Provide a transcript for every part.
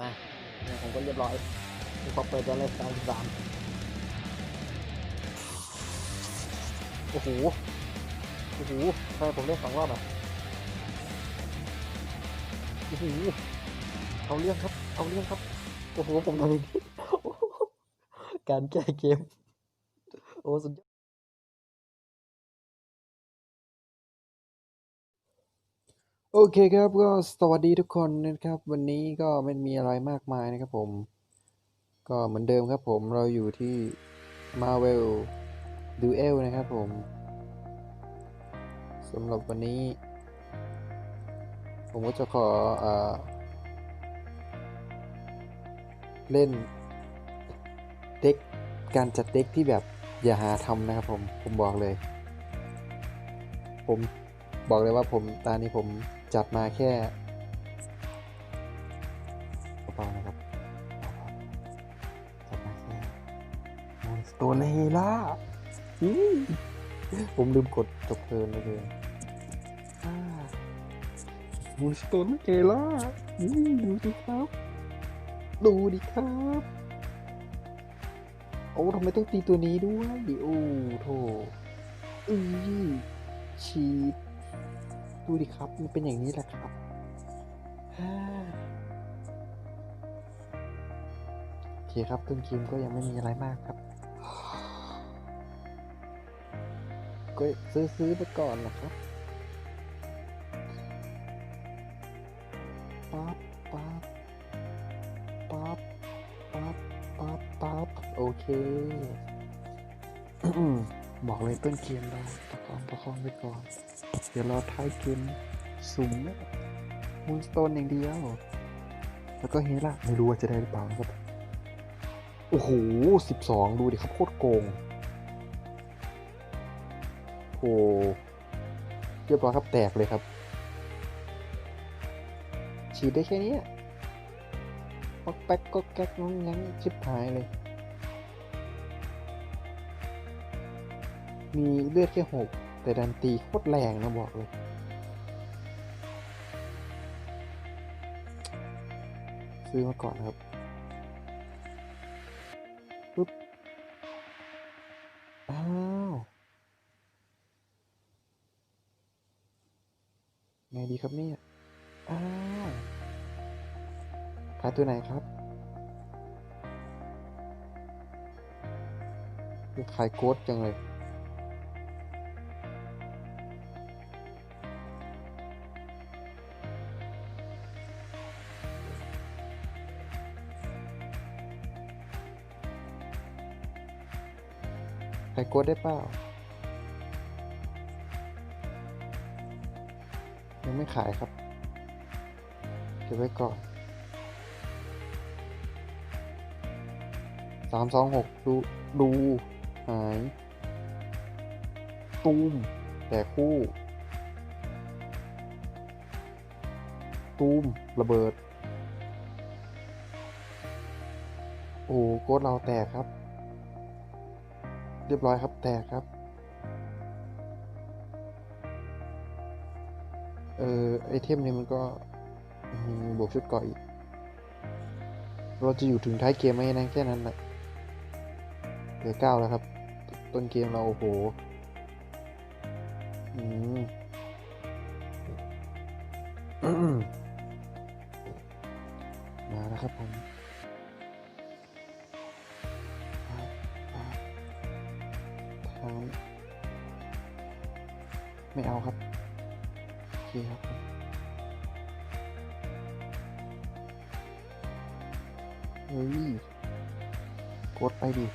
มาเนี่ยผมก็เรียบร้อยพอเปิดกันเลยสามสามโอ้โห โอ้โหทำไมผมเล่นสองรอบอะโอ้โหเอาเรื่องครับ เอาเรื่องครับ โอ้โห ผมทำอีกการแก้เกม โอ้สุดยอด โอเคครับก็สวัสดีทุกคนนะครับ วันนี้ก็ไม่มีอะไรมากมายนะครับผม ก็เหมือนเดิมครับผมเราอยู่ที่ Marvel Duel นะครับผมสำหรับวันนี้ ผมก็จะขออเล่นเด็กการจัดเด็กที่แบบอย่าหาทำนะครับผม ผมบอกเลย ผม บอกเลยว่าผมตานี้ผมจัดมาแค่เบาๆนะครับจัดมาแค่มอนสโตนเฮล่าอื้อผมลืมกดจบเพลินไปเลยมูสโตนเฮล่าดูดิครับ ดูดิครับโอ้ทำไมต้องตีตัวนี้ด้วย โอ้โถอือชีด ดูดิครับ มันเป็นอย่างนี้แหละครับ โอเคครับต้นเกมก็ยังไม่มีอะไรมากครับ ก็ซื้อซื้อไปก่อนนะครับปั๊บปั๊บปั๊บปั๊บปั๊บปั๊บโอเคบอกเลยต้นเกมเราประคองประคองไปก่อน เดี๋ยวรอท้ายเกมสูงนะมูนสโตนอย่างเดียว แล้วก็เฮล่าไม่รู้ว่าจะได้หรือเปล่านะครับ โอ้โหสิบสองดูดิครับโคตรโกงโอ้เรียบร้อยครับแตกเลยครับ ฉีดได้แค่นี้ยก็แป๊กก็แก๊กน้องงั้งชิบหายเลย มีเลือดแค่หก แต่ดันตีโคตรแรงนะบอกเลย ซื้อมาก่อนครับปุ๊บ อ้าว ไงดีครับเนี่ย อ้าวขายตัวไหนครับขายโค้ดจังเลย ดได้เปล่า ยังไม่ขายครับ เก็บไว้ก่อนสามสองหกดูดูหาย ตูม แต่คู่ ตูม ระเบิด โอ้โกดเราแตกครับ เรียบร้อยครับแตกครับ เออไอเทมนี้มันก็บวกชุดเก่ออีก เราจะอยู่ถึงท้ายเกมไหมนะแค่นั้นแหละเหลือเก้าแล้วครับ ต้นเกมเราโอ้โหอืมมาแล้วครับผม เฮ้ยกดไปดิ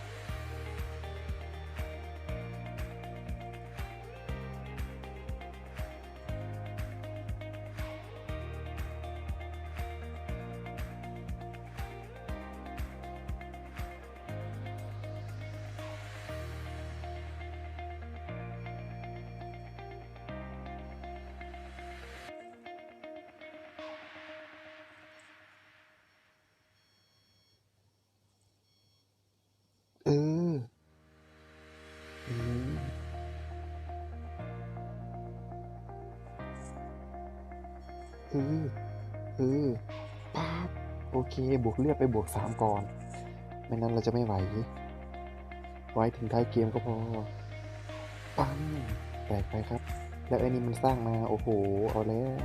เออเออป๊าบโอเค บวกเลือดไปบวกสามก่อน ไม่นั้นเราจะไม่ไหว ไว้ถึงท้ายเกมก็พอ ปังแตกไปครับ แล้วไอ้นี่มันสร้างมา โอ้โห เอาแล้ว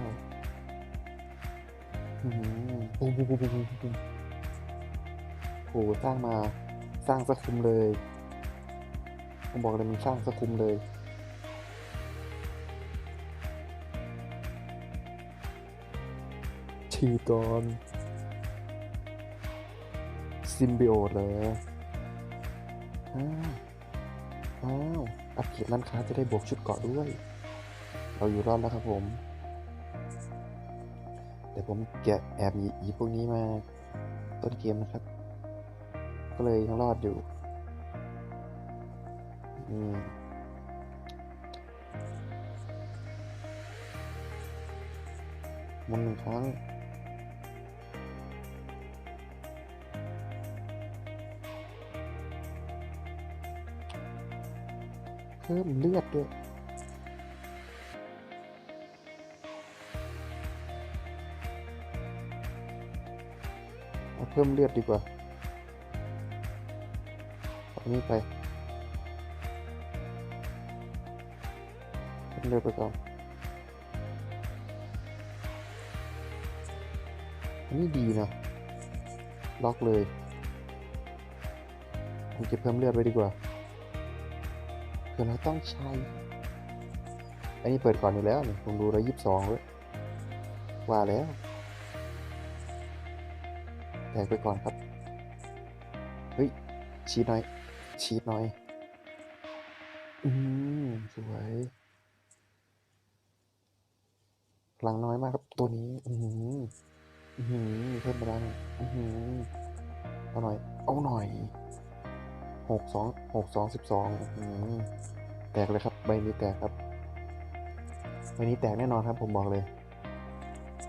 อื้อหือปุ้มปูปูปูปูปูโอ้โหสร้างมา สร้างสะคุมเลยผมบอกเลยมันสร้างสะคุมเลย ชีกอนซิมบิโอตเลยอ้าวอ้าวอัปเกรดร้านค้าจะได้บวกชุดเกาะด้วย เราอยู่รอดแล้วครับผมแต่ผมแกะแอบหยิบพวกนี้มาต้นเกมนะครับ ก็เลยยังรอดอยู่อืมมุนหนึ่งครั้ง พิ่มเลือดด้วยเอาเพิ่มเลือดดีกว่าเอาอันนี้ไปเพิ่มเลือดไปก่อนอันนี้ดีนะ ล็อกเลย ผมเก็บเพิ่มเลือดไว้ดีกว่า เผื่อเราต้องใช้ อันนี้เปิดก่อนอยู่แล้วเนี่ยผมดูแล้วยี่สิบสองเลยว่าแล้วแตกไปก่อนครับ เฮ้ย ชีดหน่อย ชีดหน่อย อืมสวยพลังน้อยมากครับตัวนี้ อืมอือหือเพิ่มพลังอือหือเอาหน่อย เอาหน่อย หกสองหกสองสิบสองแตกเลยครับ ใบนี้แตกครับ ใบนี้แตกแน่นอนครับ ผมบอกเลย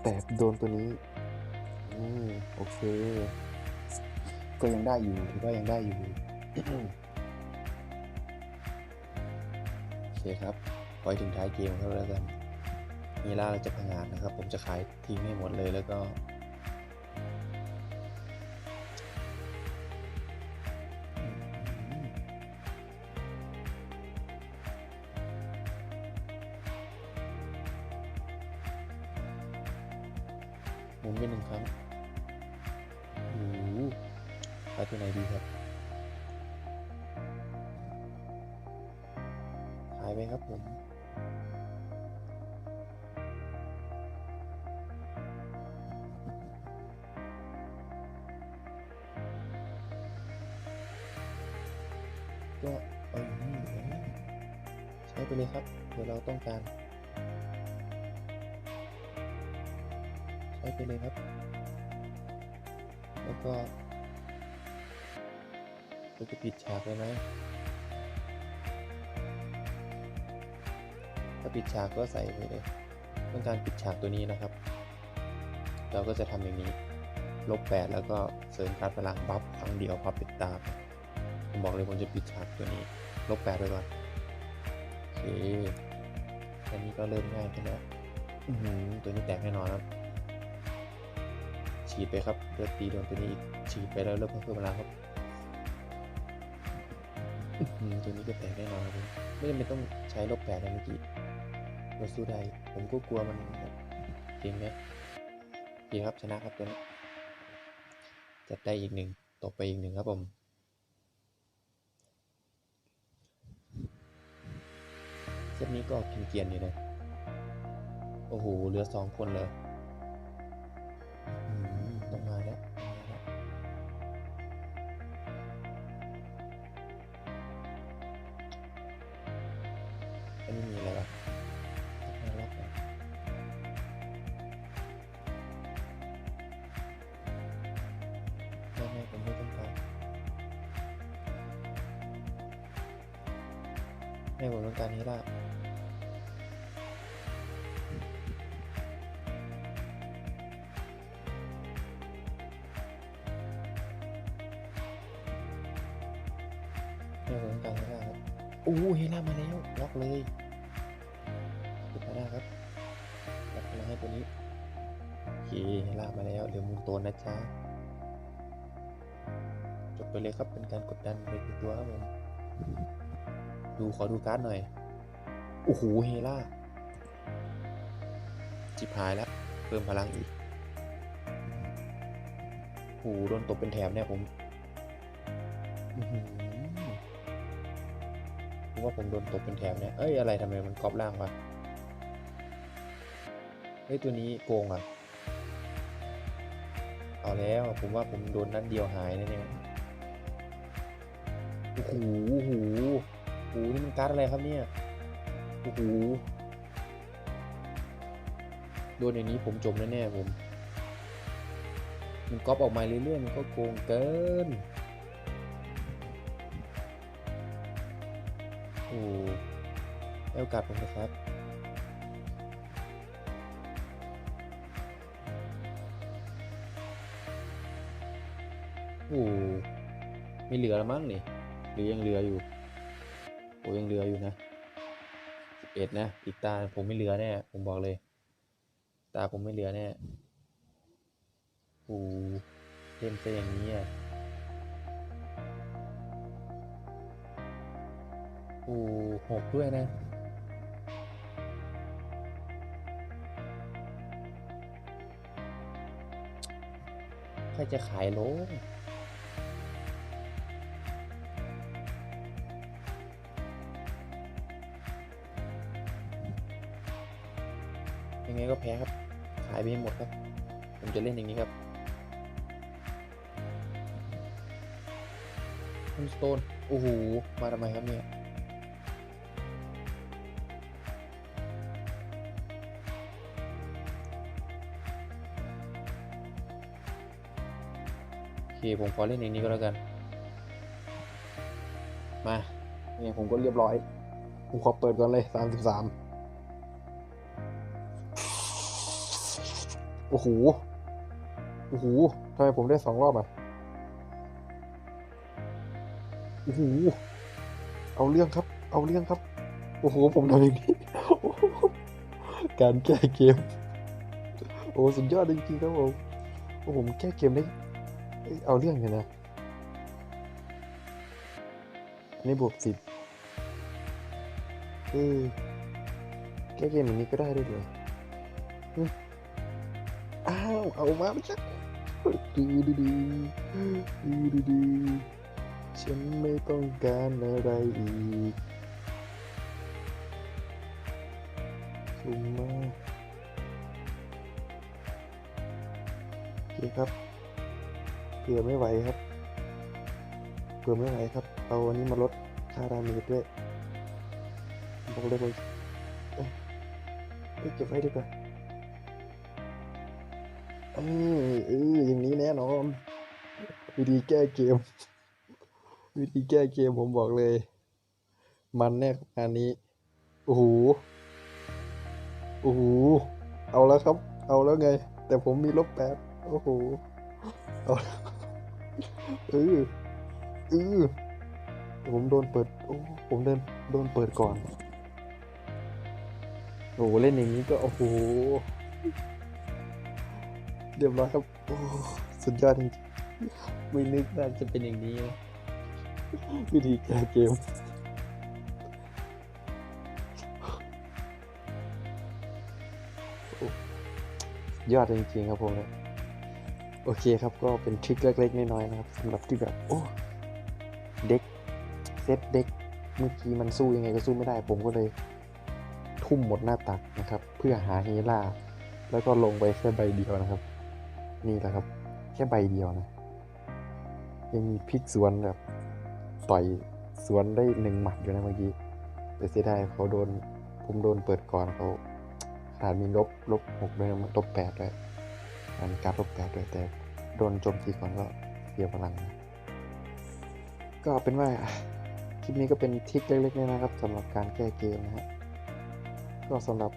แตกโดนตัวนี้อืโอเค ก็ยังได้อยู่ถือว่ายังได้อยู่โอเคครับไวถึงท้ายเกมเขาแล้วกันมีล่าเราจะพังงานนะครับ ผมจะขายทิ้งให้หมดเลยแล้วก็ หมุนไปหนึ่งครั้งโอ้โหขายตัวไหนดีครับขายไปครับผมก็เอาอย่างนี้อยู่แล้วใช้ไปเลยครับเดี๋ยวเราต้องการ ไปเลยครับ แล้วก็เราจะปิดฉากเลยไหมถ้าปิดฉากก็ใส่ไปเลยต้องการปิดฉากตัวนี้นะครับ เราก็จะทำอย่างนี้ ลบแปดแล้วก็เสริมการพลังบัฟครั้งเดียวพับปิดตาผมบอกเลยผมจะปิดฉากตัวนี้ ลบแปดไปก่อนโอเคอันนี้ก็เริ่มง่ายขึ้นแล้วตัวนี้แตกแน่นอนครับ ฉีดไปครับเลือดตีโดนตัวนี้อีกฉีดไปแล้วเริ่มเพิ่มพลังครับตัวนี้ก็แตกแน่นอนครับไม่จำเป็นต้องใช้ลบแปดนะเมื่อกี้เราสู้ได้ผมก็กลัวมันแบบเก่งไหมดีครับชนะครับตัวนี้จัดได้อีกหนึ่งตกไปอีกหนึ่งครับผมเซตนี้ก็เกียนๆอยู่นะ โอ้โห เหลือสองคนเลย ไม่ผมต้องการนี้ละไม่ผมต้องการเฮล่าครับโอ้เฮล่ามาแล้วล็อกเลยปิดมาได้ครับล็อกมาให้ตัวนี้โอเคเฮล่ามาแล้วเดี๋ยวมุนโตนนะจ๊ะจบไปเลยครับเป็นการกดดันไปในตัวครับผม ดูขอดูการ์ดหน่อย โอ้โห เฮล่า จิบหายแล้ว เพิ่มพลังอีกโอ้โหโดนตบเป็นแถบเนี่ยผมผมว่าผมโดนตบเป็นแถบเนี่ย เอ้ย อะไรทำไมมันก๊อปล่างวะ เฮ้ย ตัวนี้โกงอะ เอาแล้ว ผมว่าผมโดนนัดเดียวหายแน่ๆโอ้โหโอ้โหนี่มันการ์ดอะไรครับเนี่ยโอ้โหโดนอย่างนี้ผมจมแน่ๆผม มันก๊อปออกมาเรื่อยๆมันก็โกงเกิน โอ้ให้โอกาสผมนะครับโอ้ไม่เหลือแล้วมั้งนี่หรือยังเหลืออยู่ โอ้ยังเหลืออยู่นะสิบเอ็ดนะ อีกตาผมไม่เหลือแน่ ผมบอกเลย ตาผมไม่เหลือแน่โอ้เล่นซะอย่างนี้อะโอ้หกด้วยนะใครจะขายโล แพ้ครับขายไปให้หมดครับ ผมจะเล่นอย่างนี้ครับคุณสโตนโอ้โห มาทำไมครับเนี่ยโอเคผมขอเล่นอย่างนี้ก็แล้วกัน มาเนี่ยผมก็เรียบร้อย ผมขอเปิดก่อนเลยสามสิบสาม โอ้โห โอ้โหทำไมผมได้สองรอบอะ โอ้โห เอาเรื่องครับ เอาเรื่องครับ โอ้โห ผมทำอย่างนี้ การแก้เกม โอ้สุดยอดจริงๆครับผม โอ้ผมแก้เกมได้ เอาเรื่องเลยนะอันนี้บวกสิบเออแก้เกมอย่างนี้ก็ได้ด้วยเหร อ้าวเอามาไม่ใช่ดูดูดูดูดูดูฉันไม่ต้องการอะไรอีกสุ่มมาโอเคครับเผื่อไม่ไหวครับเผื่อไม่ไหวครับ เอาอันนี้มาลดค่าดาเมจด้วยบอกเลยว่าเอ้ยเอ้ยเก็บไว้ดีกว่า เออเอออย่างนี้แน่นอนวิธีแก้เกม วิธีแก้เกมผมบอกเลย มันแน่งานนี้โอ้โหโอ้โหเอาแล้วครับ เอาแล้วไง แต่ผมมีลบแปดโอ้โหเอาเออเออผมโดนเปิดโอ้ผมเดินโดนเปิดก่อนโอ้เล่นอย่างนี้ก็โอ้โห เรียบร้อยครับ โอ้สุดยอดจริงๆไม่นึกว่าจะเป็นอย่างนี้ วิธีแก้เกม ยอดจริงๆครับผมเนี่ยโอเคครับก็เป็นทริคเล็กๆน้อยๆนะครับสำหรับที่แบบโอ้เด็กเซตเด็กเมื่อกี้มันสู้ยังไงก็สู้ไม่ได้ ผมก็เลย ทุ่มหมดหน้าตักนะครับ เพื่อหาเฮล่า แล้วก็ลงไปแค่ใบเดียวนะครับ นี่แหละครับ แค่ใบเดียวนะ ยังมีพลิกสวนแบบต่อยสวนได้หนึ่งหมัดอยู่นะเมื่อกี้แต่เสียดายเขาโดนผมโดนเปิดก่อนเขาขนาดมีลบลบหกด้วยนะลบแปดด้วยอันการลบแปดด้วยแต่โดนโจมตีก่อนก็เสียพลังนะก็เป็นว่าคลิปนี้ก็เป็นทิคเล็กๆน้อยๆนะครับสำหรับการแก้เกมนะฮะก็สำหรับ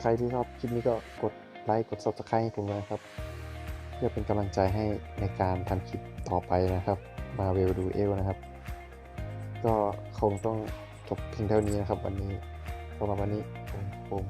ใครที่ชอบคลิปนี้ก็กด ไลค์ กด subscribe ให้ผมนะครับ เพื่อเป็นกำลังใจให้ในการทำคลิปต่อไปนะครับ มาเวลดูเอลนะครับ ก็คงต้องจบเพียงเท่านี้นะครับ วันนี้สำหรับวันนี้ผมผม